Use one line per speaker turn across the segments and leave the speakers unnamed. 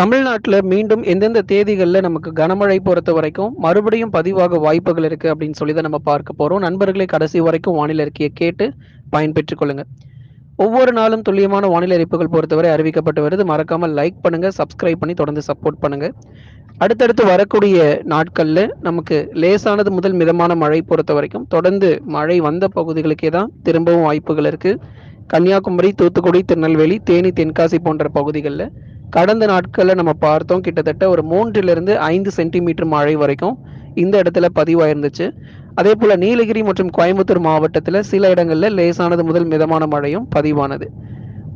தமிழ்நாட்டில் மீண்டும் எந்தெந்த தேதிகளில் நமக்கு கனமழை பொறுத்த வரைக்கும் மறுபடியும் பதிவாக வாய்ப்புகள் இருக்கு அப்படின்னு சொல்லி தான் நம்ம பார்க்க போறோம். நண்பர்களை கடைசி வரைக்கும் வானிலை அறிக்கையை கேட்டு பயன்பெற்றுக் கொள்ளுங்க. ஒவ்வொரு நாளும் துல்லியமான வானிலை அறிப்புகள் பொறுத்தவரை அறிவிக்கப்பட்டு வருது. மறக்காம லைக் பண்ணுங்க, சப்ஸ்கிரைப் பண்ணி தொடர்ந்து சப்போர்ட் பண்ணுங்க. அடுத்தடுத்து வரக்கூடிய நாட்களில் நமக்கு லேசானது முதல் மிதமான மழை பொறுத்த வரைக்கும் தொடர்ந்து மழை வந்த பகுதிகளுக்கே தான் திரும்பவும் வாய்ப்புகள் இருக்குது கன்னியாகுமரி, தூத்துக்குடி, திருநெல்வேலி, தேனி, தென்காசி போன்ற பகுதிகளில் கடந்த நாட்களில் நம்ம பார்த்தோம் கிட்டத்தட்ட ஒரு 3லிருந்து 5 சென்டிமீட்டர் மழை வரைக்கும் இந்த இடத்துல பதிவாயிருந்துச்சு. அதே போல் நீலகிரி மற்றும் கோயம்புத்தூர் மாவட்டத்துல சில இடங்கள்ல லேசானது முதல் மிதமான மழையும் பதிவானது.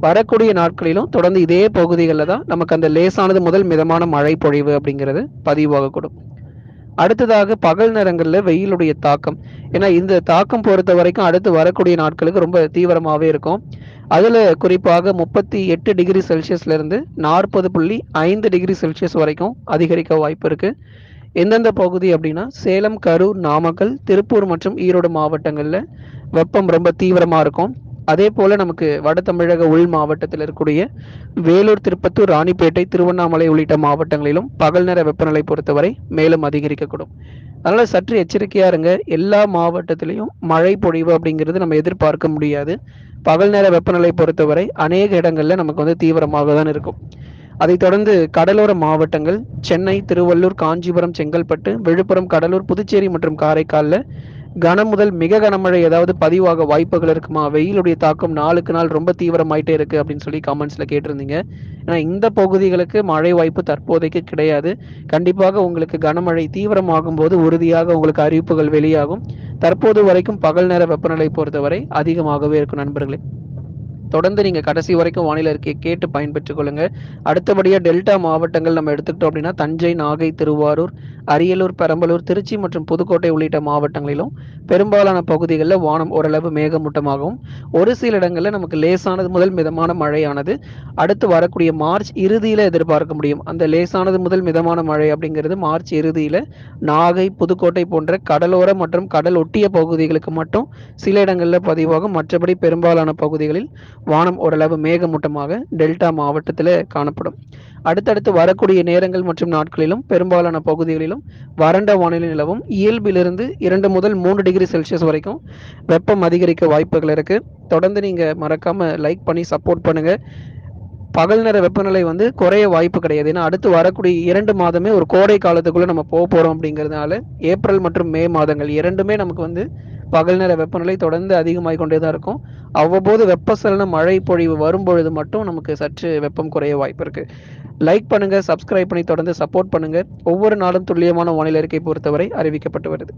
வரக்கூடிய நாட்களிலும் தொடர்ந்து இதே பகுதிகளில் தான் நமக்கு அந்த லேசானது முதல் மிதமான மழை பொழிவு அப்படிங்கிறது பதிவாகக்கூடும். அடுத்ததாக பகல் நேரங்களில் வெயிலுடைய தாக்கம். ஏன்னா இந்த தாக்கம் பொறுத்த வரைக்கும் அடுத்து வரக்கூடிய நாட்களுக்கு ரொம்ப தீவிரமாகவே இருக்கும். அதில் குறிப்பாக 38 டிகிரி செல்சியஸ்லேருந்து நாற்பது புள்ளி ஐந்து டிகிரி செல்சியஸ் வரைக்கும் அதிகரிக்க வாய்ப்பு இருக்குது எந்தெந்த பகுதி அப்படின்னா சேலம், கரூர், நாமக்கல், திருப்பூர் மற்றும் ஈரோடு மாவட்டங்களில் வெப்பம் ரொம்ப தீவிரமாக இருக்கும். அதே போல் நமக்கு வட தமிழக உள் மாவட்டத்தில் இருக்கக்கூடிய வேலூர், திருப்பத்தூர், ராணிப்பேட்டை, திருவண்ணாமலை உள்ளிட்ட மாவட்டங்களிலும் பகல் நேர வெப்பநிலை பொறுத்தவரை மேலும் அதிகரிக்கக்கூடும். அதனால் சற்று எச்சரிக்கையாக இருங்க. எல்லா மாவட்டத்திலையும் மழை பொழிவு அப்படிங்கிறது நம்ம எதிர்பார்க்க முடியாது. பகல் நேர வெப்பநிலை பொறுத்தவரை அநேக இடங்களில் நமக்கு வந்து தீவிரமாக தான் இருக்கும். அதைத் தொடர்ந்து கடலோர மாவட்டங்கள் சென்னை, திருவள்ளூர், காஞ்சிபுரம், செங்கல்பட்டு, விழுப்புரம், கடலூர், புதுச்சேரி மற்றும் காரைக்காலில் கனம் முதல் மிக கனமழை ஏதாவது பதிவாக வாய்ப்புகள் இருக்குமா? வெயிலுடைய தாக்கம் நாளுக்கு நாள் ரொம்ப தீவிரமாயிட்டே இருக்கு அப்படின்னு சொல்லி கமெண்ட்ஸ்ல கேட்டிருந்தீங்க. ஏன்னா இந்த பகுதிகளுக்கு மழை வாய்ப்பு தற்போதைக்கு கிடையாது. கண்டிப்பாக உங்களுக்கு கனமழை தீவிரமாகும் போது உறுதியாக உங்களுக்கு அறிவிப்புகள் வெளியாகும். தற்போது வரைக்கும் பகல் நேர வெப்பநிலை பொறுத்தவரை அதிகமாகவே இருக்கும் நண்பர்களே. தொடர்ந்து நீங்க கடைசி வரைக்கும் வானிலை அறிக்கையை கேட்டு பயன்பெற்றுக் கொள்ளுங்க. அடுத்தபடியா டெல்டா மாவட்டங்கள் நம்ம எடுத்துக்கிட்டோம் அப்படின்னா தஞ்சை, நாகை, திருவாரூர், அரியலூர், பெரம்பலூர், திருச்சி மற்றும் புதுக்கோட்டை உள்ளிட்ட மாவட்டங்களிலும் பெரும்பாலான பகுதிகளில் வானம் ஓரளவு மேகமூட்டமாகவும், ஒரு சில இடங்களில் நமக்கு லேசானது முதல் மிதமான மழையானது அடுத்து வரக்கூடிய மார்ச் இறுதியில் எதிர்பார்க்க முடியும். அந்த லேசானது முதல் மிதமான மழை அப்படிங்கிறது மார்ச் இறுதியில் நாகை, புதுக்கோட்டை போன்ற கடலோர மற்றும் கடல் ஒட்டிய பகுதிகளுக்கு மட்டும் சில இடங்களில் பதிவாகும். மற்றபடி பெரும்பாலான பகுதிகளில் வானம் ஓரளவு மேகமூட்டமாக டெல்டா மாவட்டத்தில் காணப்படும். அடுத்தடுத்து வரக்கூடிய நேரங்கள் மற்றும் நாட்களிலும் பெரும்பாலான பகுதிகளிலும் வறண்ட வானிலை நிலவும். இயல்பிலிருந்து இரண்டு முதல் மூன்று டிகிரி செல்சியஸ் வரைக்கும் வெப்பம் அதிகரிக்க வாய்ப்புகள் இருக்கு. தொடர்ந்து நீங்க மறக்காம லைக் பண்ணி சப்போர்ட் பண்ணுங்க. பகல் நேர வெப்பநிலை வந்து குறைய வாய்ப்பு கிடையாது. ஏன்னா அடுத்து வரக்கூடிய இரண்டு மாதமே ஒரு கோடை காலத்துக்குள்ளே நம்ம போக போகிறோம் அப்படிங்கிறதுனால ஏப்ரல் மற்றும் மே மாதங்கள் இரண்டுமே நமக்கு வந்து பகல் நேர வெப்பநிலை தொடர்ந்து அதிகமாகிக் கொண்டே தான் இருக்கும். அவ்வப்போது வெப்பசலன மழை பொழிவு வரும்பொழுது மட்டும் நமக்கு சற்று வெப்பம் குறைய வாய்ப்பு இருக்கு. லைக் பண்ணுங்க, சப்ஸ்கிரைப் பண்ணி தொடர்ந்து சப்போர்ட் பண்ணுங்க. ஒவ்வொரு நாளும் துல்லியமான வானிலை அறிக்கை பொறுத்தவரை அறிவிக்கப்பட்டு வருது.